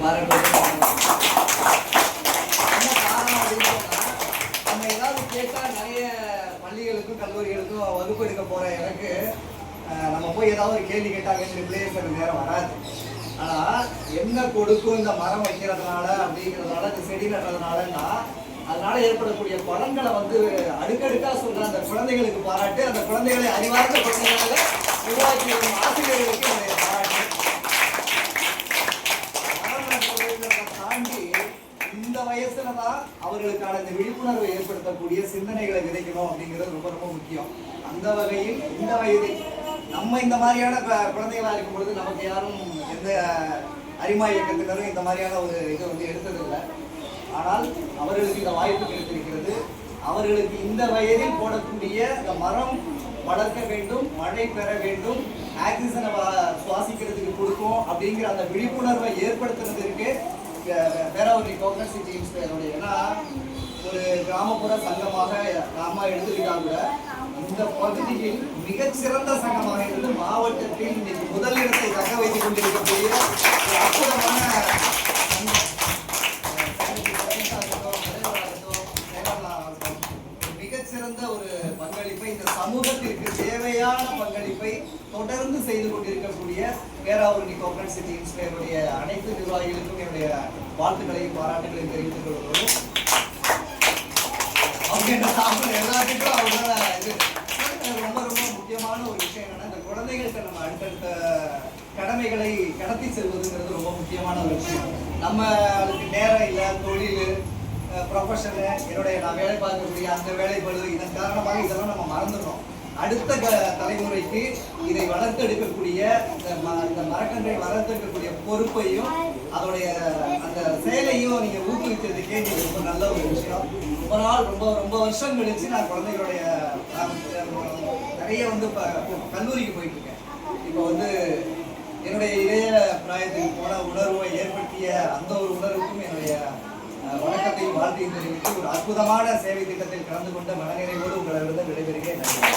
பாராட்டுவது நம்ம ஏதாவது கேட்டால் நிறைய பள்ளிகளுக்கும் கல்லூரிகளுக்கும் வகுப்பு எடுக்க போற எனக்கு நம்ம போய் ஏதாவது ஒரு கேள்வி கேட்டாங்கன்னு ரிப்ளே பண்ண நேரம் வராது ஆனால் என்ன கொடுக்கும் இந்த மரம் வைக்கிறதுனால அப்படிங்கிறதுனால இந்த செடி நடுறதுனாலன்னா அதனால ஏற்படக்கூடிய பலன்களை வந்து அடுக்கடுக்கா சொல்கிற அந்த குழந்தைகளுக்கு பாராட்டு அந்த குழந்தைகளை அறிவார்ந்த குழந்தைகளாக உருவாக்கி வரும் ஆசிரியர்களுக்கு என்னுடைய பாராட்டு ஆரம்ப தாண்டி இந்த வயசுல தான் அவர்களுக்கான இந்த விழிப்புணர்வை ஏற்படுத்தக்கூடிய சிந்தனைகளை விதைக்கணும் அப்படிங்கிறது ரொம்ப ரொம்ப முக்கியம். அந்த வகையில் இந்த வயதில் நம்ம இந்த மாதிரியான கு- குழந்தைகளா இருக்கும் பொழுது நமக்கு யாரும் எந்த அரிமா இயக்கத்தினரும் இந்த மாதிரியான ஒரு இதை வந்து எடுத்ததில்லை. ஆனால் அவர்களுக்கு இந்த வாய்ப்பு கிடைத்திருக்கிறது. அவர்களுக்கு இந்த வயதில் போடக்கூடிய இந்த மரம் வளர்க்க வேண்டும் மழை பெற வேண்டும் ஆக்சிஜனை சுவாசிக்கிறதுக்கு கொடுக்கும் அப்படிங்கிற அந்த விழிப்புணர்வை ஏற்படுத்துறதுக்கு பேராவரி கோகனட் சிட்டி இன்ஸ்பயருடைய ஏன்னா ஒரு கிராமப்புற சங்கமாக நாம எடுத்துக்கிட்டாங்க. இந்த பகுதியில் மிகச்சிறந்த சங்கமாக இருந்து மாவட்டத்தில் இன்னைக்கு முதலிடத்தை தக்க வைத்துக் கொண்டிருக்கக்கூடிய பங்களிப்பை இந்த சமூகத்திற்கு தேவையான பங்களிப்பை தொடர்ந்து செய்து கொண்டிருக்கக்கூடிய பேராவூரணி கோபரேட் சிட்டி இன்ஸ்பயருடைய அனைத்து நிர்வாகிகளுக்கும் என்னுடைய வாழ்த்துக்களையும் பாராட்டுகளையும் தெரிவித்துக் கொள்கிறோம். அவங்க என்ன எல்லாத்துக்கும் அவங்க இது. ரொம்ப ரொம்ப முக்கியமான ஒரு விஷயம் என்னன்னா இந்த குழந்தைகளுக்கு நம்ம அடுத்தடுத்த கடமைகளை கடத்தி செல்வதுங்கிறது ரொம்ப முக்கியமான ஒரு விஷயம். நம்ம அதுக்கு நேரம் இல்லை தொழில் ப்ரொஃபஷனு என்னுடைய நான் வேலை பார்க்கக்கூடிய அந்த வேலைப்பளு இதன் காரணமாக இதெல்லாம் நம்ம மறந்துடுறோம். அடுத்த க தலைமுறைக்கு இதை வளர்த்தெடுக்கக்கூடிய இந்த ம இந்த மரக்கன்றை வளர்த்தெடுக்கக்கூடிய பொறுப்பையும் அதோடைய அந்த செயலையும் நீங்கள் ஊக்குவித்ததுக்கே இது ரொம்ப நல்ல ஒரு விஷயம். ரொம்ப நாள் ரொம்ப ரொம்ப வருஷம் கழிச்சு நான் குழந்தைகளுடைய நிறைய வந்து இப்போ கல்லூரிக்கு போயிட்டு இருக்கேன் இப்போ வந்து என்னுடைய இளைய பிராயத்துக்கு போன உணர்வை ஏற்படுத்திய அந்த ஒரு உணர்வுக்கும் என்னுடைய வணக்கத்தையும் தெரிவித்து ஒரு அற்புதமான சேவை திட்டத்தில் கலந்து கொண்ட மனநிறைவோடு உங்களிடம் விடைபெறுகிறேன். நன்றி.